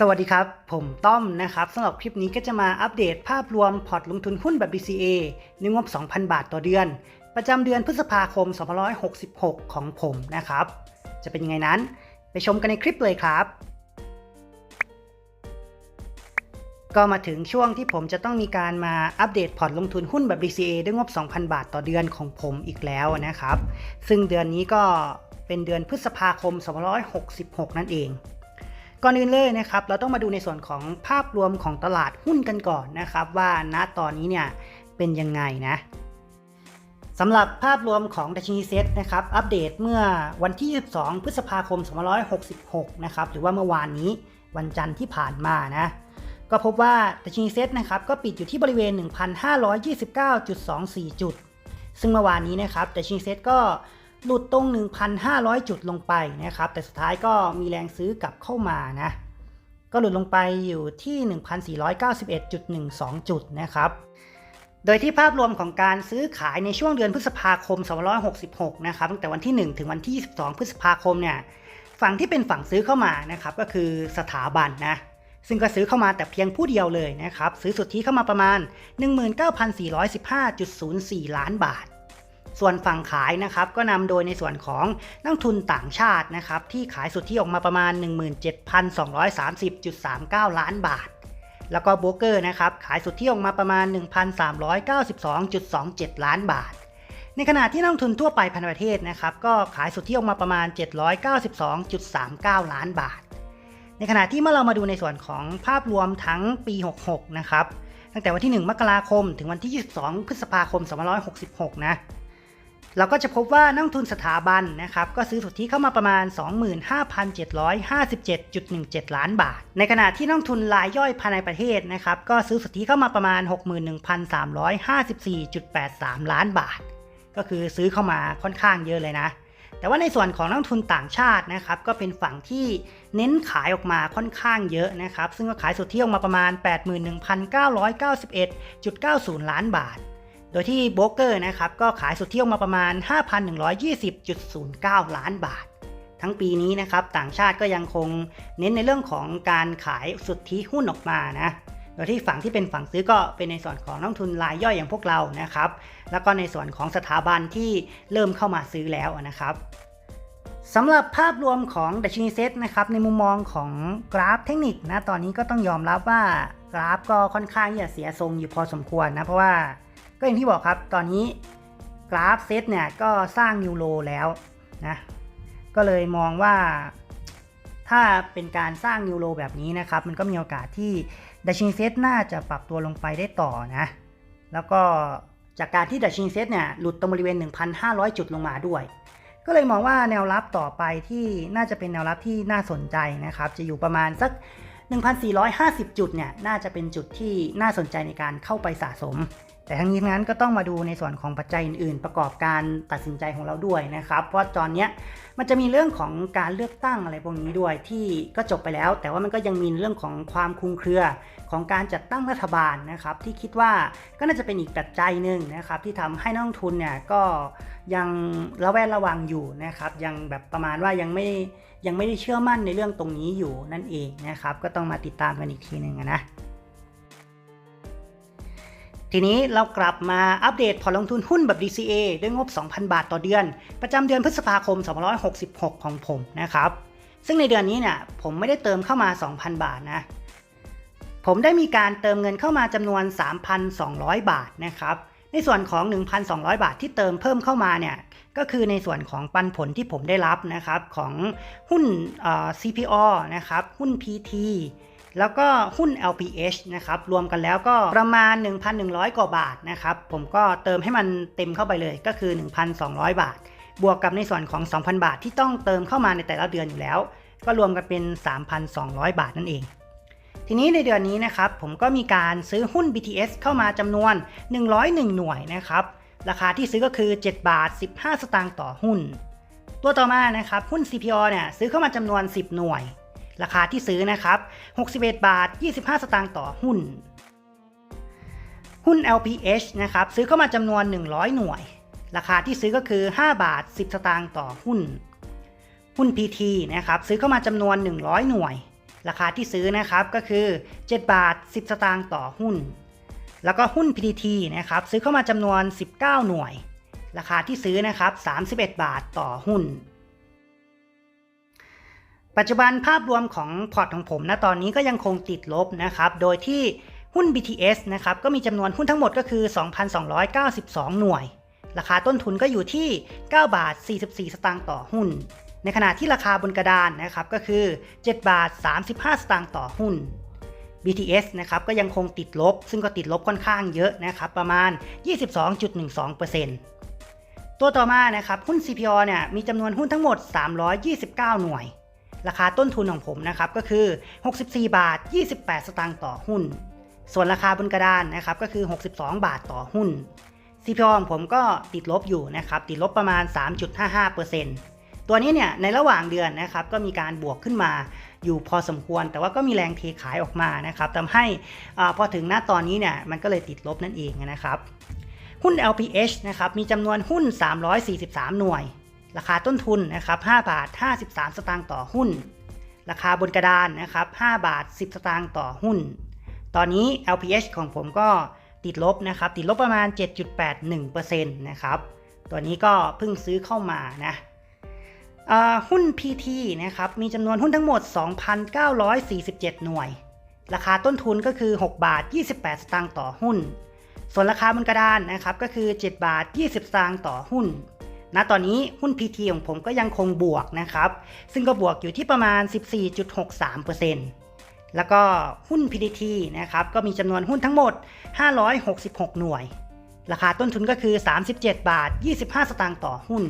สวัสดีครับ ผมต้อมนะครับสำหรับคลิปนี้ก็จะมาอัปเดตภาพรวมพอร์ตลงทุนหุ้นแบบ DCA ในงบ 2,000 บาทต่อเดือน ประจำเดือนพฤษภาคม 2566 ของผมนะครับ จะเป็นยังไงนั้น ไปชมกันในคลิปเลยครับ ก็มาถึงช่วงที่ผมจะต้องมีการมาอัปเดตพอร์ตลงทุนหุ้นแบบ DCA ด้วยงบ 2,000 บาทต่อเดือนของผมอีกแล้วนะครับ ซึ่งเดือนนี้ก็เป็นเดือนพฤษภาคม 2566 นั่นเอง ก่อนอื่นเลยนะครับเราต้องมาดูในส่วนของภาพรวมของตลาดหุ้นกันก่อนนะครับ ว่าณตอนนี้เนี่ยเป็นยังไงนะสำหรับภาพรวมของดัชนีเซ็ตนะครับอัปเดตเมื่อวันที่ 22 พฤษภาคม 2566 นะครับหรือว่าเมื่อวานนี้วันจันทร์ที่ผ่านมานะก็พบว่าดัชนีเซ็ตนะครับก็ปิดอยู่ที่บริเวณ 1,529.24 จุด ซึ่งเมื่อวานนี้นะครับดัชนีเซ็ตก็ หลุดตรง 1,500 จุดลงไปนะครับ แต่สุดท้ายก็มีแรงซื้อกลับเข้ามานะ ก็หลุดลงไปอยู่ที่ 1,491.12 จุดนะครับ โดยที่ภาพรวมของการซื้อขายในช่วงเดือนพฤษภาคม 2566 นะครับตั้งแต่วันที่ 1 ถึงวันที่ 22 พฤษภาคมเนี่ย ฝั่งที่เป็นฝั่งซื้อเข้ามานะครับ ก็คือสถาบันนะซึ่งก็ซื้อเข้ามาแต่เพียงผู้เดียวเลยนะครับ ซื้อสุทธิเข้ามาประมาณ 19,415.04 ล้านบาท ส่วนฝั่งขายนะครับก็นำโดยในส่วนของนักทุนต่างชาตินะครับที่ขายสุทธิออกมาประมาณ 17,230.39 ล้านบาท แล้วก็โบรกเกอร์นะครับขายสุทธิออกมาประมาณ 1,392.27 ล้านบาทในขณะที่นักทุนทั่วไปพันประเทศนะครับก็ขายสุทธิออกมาประมาณ 792.39 ล้านบาท ในขณะที่เมื่อเรามาดูในส่วนของภาพรวมทั้งปี 66 นะครับ ตั้งแต่วันที่ 1 มกราคม ถึงวันที่ 22 พฤษภาคม 2566 นะ เราก็จะพบว่านักทุนสถาบันนะครับก็ซื้อสุทธิเข้ามาประมาณ 25,757.17 ล้านบาท ในขณะที่นักทุนรายย่อยภายในประเทศนะครับก็ซื้อสุทธิเข้ามาประมาณ 61,354.83 ล้านบาท ก็คือซื้อเข้ามาค่อนข้างเยอะเลยนะแต่ว่าในส่วนของนักทุนต่างชาตินะครับก็เป็นฝั่งที่เน้นขายออกมาค่อนข้างเยอะนะครับซึ่งก็ขายสุทธิออกมาประมาณ 81,991.90 ล้านบาท โดยที่โบรกเกอร์นะครับก็ขายสุทธิออกมาประมาณ 5,120.09 ล้านบาท ทั้งปีนี้นะครับต่างชาติก็ยังคงเน้นในเรื่องของการขายสุทธิหุ้นออกมานะโดยที่ฝั่งที่เป็นฝั่งซื้อก็เป็นในส่วนของนักทุนรายย่อยอย่างพวกเรานะครับ แล้วก็ในส่วนของสถาบันที่เริ่มเข้ามาซื้อแล้วนะครับสำหรับภาพรวมของดัชนีเซ็ตนะครับในมุมมองของกราฟเทคนิคนะตอนนี้ก็ต้องยอมรับว่ากราฟก็ค่อนข้างที่จะเสียทรงอยู่พอสมควรนะเพราะว่า ก็อย่างที่บอกครับตอนนี้กราฟเซตเนี่ยก็สร้างนิวโลแล้วนะก็เลยมองว่าถ้าเป็นการสร้างนิวโลแบบนี้นะครับ มันก็มีโอกาสที่ดัชนีเซตน่าจะปรับตัวลงไปได้ต่อนะ แล้วก็จากการที่ดัชนีเซตเนี่ยหลุดตรงบริเวณ 1,500 จุดลงมาด้วย ก็เลยมองว่าแนวรับต่อไปที่น่าจะเป็นแนวรับที่น่าสนใจนะครับ จะอยู่ประมาณสัก 1,450 จุดเนี่ยน่าจะเป็นจุดที่น่าสนใจในการเข้าไปสะสม แต่ทั้งนี้ทั้งนั้นก็ต้องมาดูในส่วนของปัจจัยอื่นๆ ประกอบการตัดสินใจของเราด้วยนะครับ เพราะตอนนี้มันจะมีเรื่องของการเลือกตั้งอะไรพวกนี้ด้วยที่ก็จบไปแล้ว แต่ว่ามันก็ยังมีเรื่องของความคลุมเครือของการจัดตั้งรัฐบาลนะครับ ที่คิดว่าก็น่าจะเป็นอีกปัจจัยหนึ่งนะครับที่ทำให้นักลงทุนเนี่ยก็ยังระแวดระวังอยู่นะครับ ยังแบบประมาณว่ายังไม่ยังไม่ได้เชื่อมั่นในเรื่องตรงนี้อยู่นั่นเองนะครับ ก็ต้องมาติดตามกันอีกทีหนึ่งนะ ทีนี้เรากลับมาอัปเดตพอลงทุนหุ้นแบบ DCA ด้วยงบ 2,000 บาทต่อเดือน ประจำเดือนพฤษภาคม 2566 ของผมนะครับ ซึ่งในเดือนนี้เนี่ยผมไม่ได้เติมเข้ามา 2,000 บาทนะ ผมได้มีการเติมเงินเข้ามาจำนวน 3,200 บาทนะครับ ในส่วนของ 1,200 บาทที่เติมเพิ่มเข้ามาเนี่ย ก็คือในส่วนของปันผลที่ผมได้รับนะครับของหุ้น CPO นะครับ หุ้น PT แล้วก็หุ้น LPH นะครับรวมกันแล้วก็ประมาณ 1,100 กว่าบาทนะครับผมก็เติมให้มันเต็มเข้าไปเลยก็คือ 1,200 บาท บวกกับในส่วนของ 2,000 บาทที่ต้องเติมเข้ามาในแต่ละเดือนอยู่แล้ว ก็รวมกันเป็น 3,200 บาทนั่นเองทีนี้ในเดือนนี้นะครับผมก็มีการซื้อหุ้น BTS เข้ามาจำนวน 101 หน่วยนะครับ ราคาที่ซื้อก็คือ 7 บาท 15 สตางค์ต่อหุ้น ตัวต่อมานะครับหุ้น CPO เนี่ยซื้อเข้ามาจำนวน 10 หน่วย ราคาที่ซื้อนะครับ 61 บาท 25 สตางค์ต่อหุ้น หุ้น LPH นะครับซื้อเข้ามาจำนวน 100 หน่วย ราคาที่ซื้อก็คือ 5 บาท 10 สตางค์ต่อหุ้น หุ้น PT นะครับซื้อเข้ามาจำนวน 100 หน่วย ราคาที่ซื้อนะครับก็คือ 7 บาท 10 สตางค์ต่อหุ้น แล้วก็หุ้น PTT นะครับซื้อเข้ามาจำนวน 19 หน่วย ราคาที่ซื้อนะครับ 31 บาทต่อหุ้น ปัจจุบันภาพรวมของพอร์ตของผมณตอนนี้ก็ยังคงติดลบนะครับ โดยที่หุ้น BTS นะครับก็มีจำนวนหุ้นทั้งหมดก็คือ 2,292 หน่วย ราคาต้นทุนก็อยู่ที่ 9 บาท 44 สตางค์ต่อหุ้น ในขณะที่ราคาบนกระดานนะครับก็คือ 7 บาท 35 สตางค์ต่อหุ้น BTS นะครับก็ยังคงติดลบ ซึ่งก็ติดลบค่อนข้างเยอะนะครับประมาณ 22.12%ตัวต่อมานะครับหุ้น CPO เนี่ยมีจำนวนหุ้นทั้งหมด 329 หน่วย ราคาต้นทุนของผมนะครับก็คือ 64 บาท 28 สตางค์ต่อหุ้น ส่วนราคาบนกระดานนะครับก็คือ 62 บาทต่อหุ้น CPO ของผมก็ติดลบอยู่นะครับติดลบประมาณ 3.55%ตัวนี้เนี่ยในระหว่างเดือนนะครับก็มีการบวกขึ้นมาอยู่พอสมควร แต่ว่าก็มีแรงเทขายออกมานะครับทำให้อพอถึงหน้าตอนนี้เนี่ยมันก็เลยติดลบนั่นเองนะครับหุ้น LPH นะครับมีจำนวนหุ้น 343 หน่วย ราคาต้นทุนนะครับ5บาท 53 สตางค์ต่อหุ้น ราคาบนกระดานนะครับ5บาท 10 สตางค์ต่อหุ้น ตอนนี้ LPH ของผมก็ติดลบนะครับติดลบประมาณ 7.81%นะครับตัวนี้ก็เพิ่งซื้อเข้ามานะหุ้น PT นะครับมีจำนวนหุ้นทั้งหมด 2,947 หน่วย ราคาต้นทุนก็คือ 6 บาท 28 สตางค์ต่อหุ้น ส่วนราคาบนกระดานนะครับก็คือ 7 บาท 20 สตางค์ต่อหุ้น ณตอนนี้หุ้น PT ของผมก็ยังคงบวกนะครับ ซึ่งก็บวกอยู่ที่ประมาณ 14.63%แล้วก็หุ้น PTT นะครับ ก็มีจำนวนหุ้นทั้งหมด 566 หน่วย ราคาต้นทุนก็คือ 37 บาท 25 สตางค์ต่อหุ้น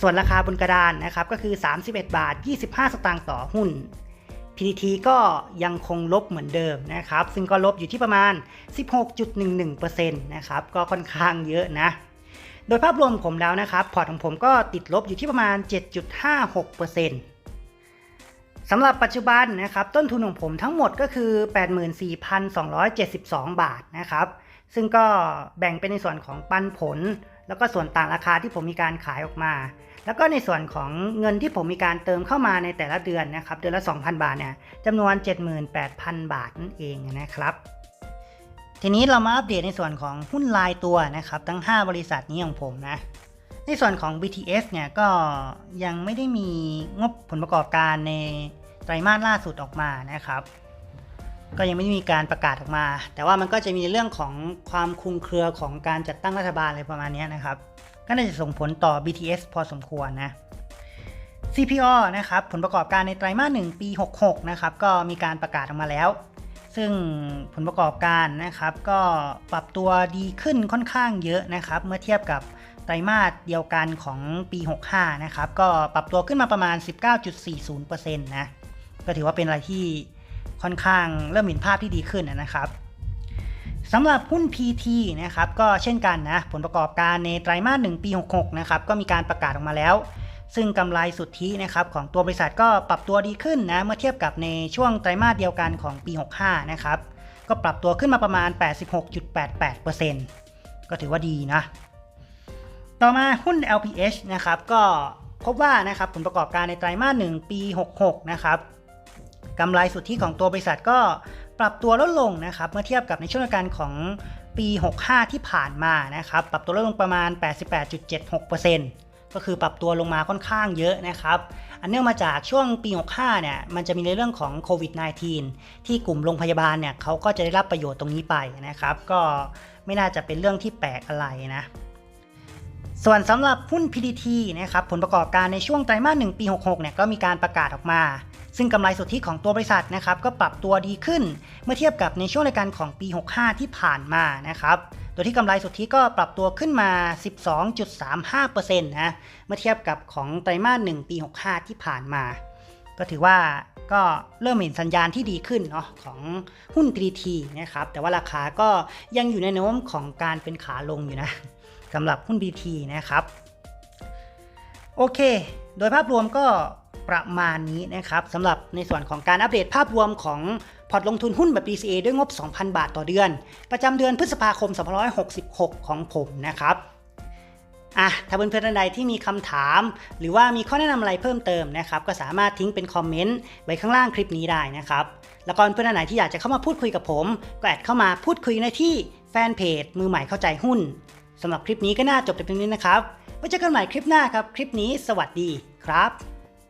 ส่วนราคาบนกระดานนะครับก็คือ 31 บาท 25 สตางค์ต่อหุ้น PTT ก็ยังคงลบเหมือนเดิมนะครับ ซึ่งก็ลบอยู่ที่ประมาณ 16.11%นะครับ ก็ค่อนข้างเยอะนะ โดยภาพรวมผมแล้วนะครับ พอร์ตของผมก็ติดลบอยู่ที่ประมาณ 7.56%สำหรับปัจจุบันนะครับต้นทุนของผมทั้งหมดก็คือ 84,272 บาทนะครับ ซึ่งก็แบ่งเป็นในส่วนของปันผล แล้วก็ส่วนต่างราคาที่ผมมีการขายออกมา แล้วก็ในส่วนของเงินที่ผมมีการเติมเข้ามาในแต่ละเดือนนะครับ เดือนละ 2,000 บาทเนี่ยจำนวน 78,000 บาทนั่นเองนะครับ ทีนี้เรามาอัปเดตในส่วนของหุ้นรายตัวนะครับทั้ง 5 บริษัทนี้ของผมนะ ในส่วนของ BTS เนี่ยก็ยังไม่ได้มีงบผลประกอบการในไตรมาสล่าสุดออกมานะครับ ก็ยังไม่ได้มีการประกาศออกมา แต่ว่ามันก็จะมีเรื่องของความคุมเครือของการจัดตั้งรัฐบาลอะไรประมาณนี้นะครับ ก็น่าจะส่งผลต่อ BTS พอสมควรนะ CPO นะครับผลประกอบการในไตรมาส1ปี 66 นะครับก็มีการประกาศออกมาแล้ว ซึ่งผลประกอบการนะครับ ก็ปรับตัวดีขึ้นค่อนข้างเยอะนะครับ เมื่อเทียบกับไตรมาสเดียวกันของปี 65 นะครับ ก็ปรับตัวขึ้นมาประมาณ 19.40%นะก็ถือว่าเป็นอะไรที่ค่อนข้างเริ่มเห็นภาพที่ดีขึ้นนะครับสำหรับหุ้น PT นะครับก็เช่นกันนะผลประกอบการในไตรมาส 1 ปี 66 นะครับก็มีการประกาศออกมาแล้ว ซึ่งกำไรสุทธินะครับของตัวบริษัทก็ปรับตัวดีขึ้นนะเมื่อเทียบกับในช่วงไตรมาสเดียวกันของปี 65 นะครับก็ปรับตัวขึ้นมาประมาณ 86.88%ก็ถือว่าดีนะ ต่อมาหุ้น LPH นะครับก็พบว่านะครับผลประกอบการในไตรมาส1ปี 66 นะครับกำไรสุทธิของตัวบริษัทก็ปรับตัวลดลงนะครับเมื่อเทียบกับในช่วงเดียวกันของปี 65 ที่ผ่านมานะครับปรับตัวลดลงประมาณ 88.76% ก็คือปรับตัวลงมาค่อนข้างเยอะนะครับ อันเนื่องมาจากช่วงปี 65 เนี่ย มันจะมีในเรื่องของโควิด -19 ที่กลุ่มโรงพยาบาลเนี่ยเขาก็จะได้รับประโยชน์ตรงนี้ไปนะครับ ก็ไม่น่าจะเป็นเรื่องที่แปลกอะไรนะ ส่วนสำหรับหุ้น PDT นะครับ ผลประกอบการในช่วงไตรมาส 1 ปี 66 เนี่ย ก็มีการประกาศออกมา ซึ่งกำไรสุทธิของตัวบริษัทนะครับ ก็ปรับตัวดีขึ้น เมื่อเทียบกับในช่วงรายการของปี 65 ที่ผ่านมานะครับ ดยที่กำไรสุทธิก็ปรับตัวขึ้นมา 12.35%นะเมื่อเทียบกับของไตรมาส1ปี 65 ที่ผ่านมา ก็ถือว่าก็เริ่มเห็นสัญญาณที่ดีขึ้นเนาะของหุ้น PDT นะครับ แต่ว่าราคาก็ยังอยู่ในโน้มของการเป็นขาลงอยู่นะสำหรับหุ้น BT นะครับ โอเค โดยภาพรวมก็ประมาณนี้นะครับสำหรับในส่วนของการอัปเดตภาพรวมของ พอร์ตลงทุนหุ้นแบบ DCA ด้วยงบ 2,000 บาทต่อเดือน ประจำเดือนพฤษภาคม 2566 ของผมนะครับอะถ้าเพื่อนๆท่านใดที่มีคำถาม หรือว่ามีข้อแนะนำอะไรเพิ่มเติมนะครับ ก็สามารถทิ้งเป็นคอมเมนต์ไว้ข้างล่างคลิปนี้ได้นะครับ แล้วก็เพื่อนๆท่านไหนที่อยากจะเข้ามาพูดคุยกับผม ก็แอดเข้ามาพูดคุยในที่แฟนเพจมือใหม่เข้าใจหุ้นสำหรับคลิปนี้ก็น่าจบแต่เพียงนี้นะครับไว้เจอกันใหม่คลิปหน้าครับ คลิปนี้สวัสดีครับ